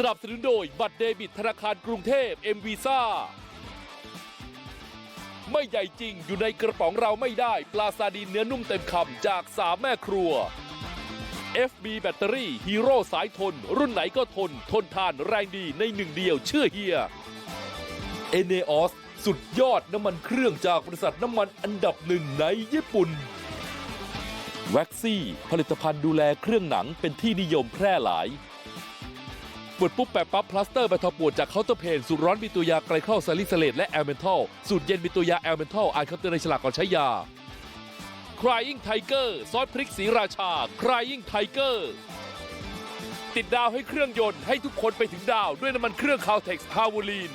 สนับสนุนโดยบัตรเดบิตธนาคารกรุงเทพ m v s a ไม่ใหญ่จริงอยู่ในกระป๋องเราไม่ได้ ปลาซาดีนเนื้อนุ่มเต็มคำจากสามแม่ครัว FB แบตเตอรี่ฮีโร่สายทน รุ่นไหนก็ทน ทนทานแรงดีในหนึ่งเดียวเชื่อเฮีย e n e o s สุดยอดน้ำมันเครื่องจากบริษัทน้ำมันอันดับหนึ่งในญี่ปุ่นแว็กซี่ ผลิตภัณฑ์ดูแลเครื่องหนังเป็นที่นิยมแพร่หลาย ปวดปุ๊บแปะปั๊บพลาสเตอร์บรรเทาปวดจากเคาน์เตอร์เพนสูตรร้อนมีตัวยาไกลเข้าซาลิสเลตและแอลเมนทัลสูตรเย็นมีตัวยาแอลเมนทัลอ่านคำเตือนในฉลากก่อนใช้ยา Crying Tiger ซอสพริกสีราชา Crying Tiger ติดดาวให้เครื่องยนต์ให้ทุกคนไปถึงดาวด้วยน้ำมันเครื่องคาวเท็กซ์ฮาวลีน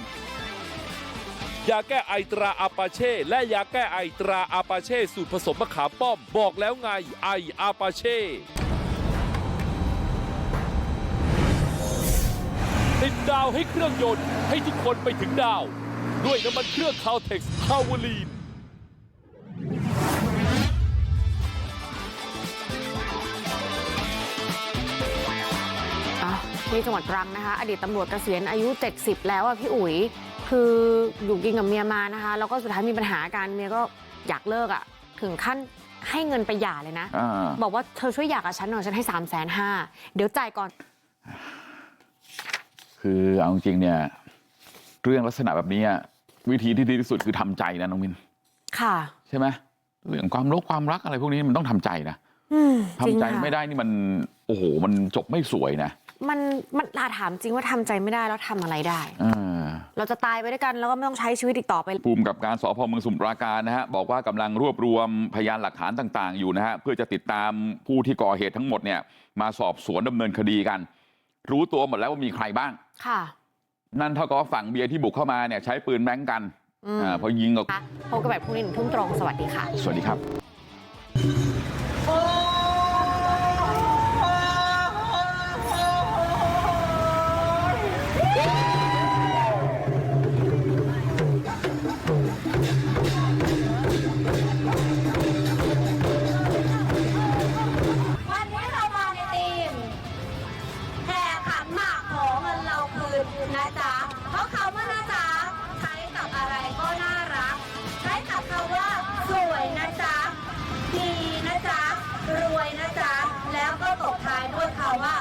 ยาแก้ไอตราอาปาเช่ และยาแก้ไอตราอาปาเช่ สูตรผสมมะขามป้อม บอกแล้วไงไออาปาเช่าวให้เครื่องยนต์ให้ทุกคนไปถึงดาว ด้วยน้ำมันเครื่องคาวเท็กซ์ฮาวลีนอะที่จังหวัดตรังนะคะ อดีตตำรวจเกษียณอายุ 70 แล้วอะพี่อุ๋ย คืออยู่กินกับเมียมานะคะ แล้วก็สุดท้ายมีปัญหากันเมียก็อยากเลิกอะ ถึงขั้นให้เงินไปหย่าเลยนะอ่าบอกว่าเธอช่วยหย่ากับฉันหน่อยฉันให้สามแสนห้าเดี๋ยวจ่ายก่อน คือเอาจริงๆเนี่ยเรื่องลักษณะแบบนี้อะวิธีที่ดีที่สุดคือทำใจนะน้องมินค่ะใช่ไหมเรื่องความรักความรักอะไรพวกนี้มันต้องทำใจนะอืมทำจริงใจค่ะไม่ได้นี่มันโอ้โหมันจบไม่สวยนะมันมันลาถามจริงว่าทำใจไม่ได้แล้วทำอะไรได้อ่าเราจะตายไปด้วยกันแล้วก็ไม่ต้องใช้ชีวิตอีกต่อไปภูมิกับการสพเมืองสมุทรปราการนะฮะบอกว่ากำลังรวบรวมพยานหลักฐานต่าง ๆ อยู่นะฮะเพื่อจะติดตามผู้ที่ก่อเหตุทั้งหมดเนี่ยมาสอบสวนดำเนินคดีกัน รู้ตัวหมดแล้วว่ามีใครบ้างค่ะนั่นเท่ากับว่าฝั่งเบียร์ที่บุกเข้ามาเนี่ยใช้ปืนแบงก์กันอืมอ่าพอยิงก็พบกันแบบพรุ่งนี้หนึ่งทุ่มตรงสวัสดีค่ะสวัสดีครับ นะจ๊ะ เพราะคำว่านะจ๊ะใช้กับอะไรก็น่ารัก ใช้กับคำว่า สวยนะจ๊ะ ดีนะจ๊ะ รวยนะจ๊ะ แล้วก็ตกท้ายด้วยคำว่า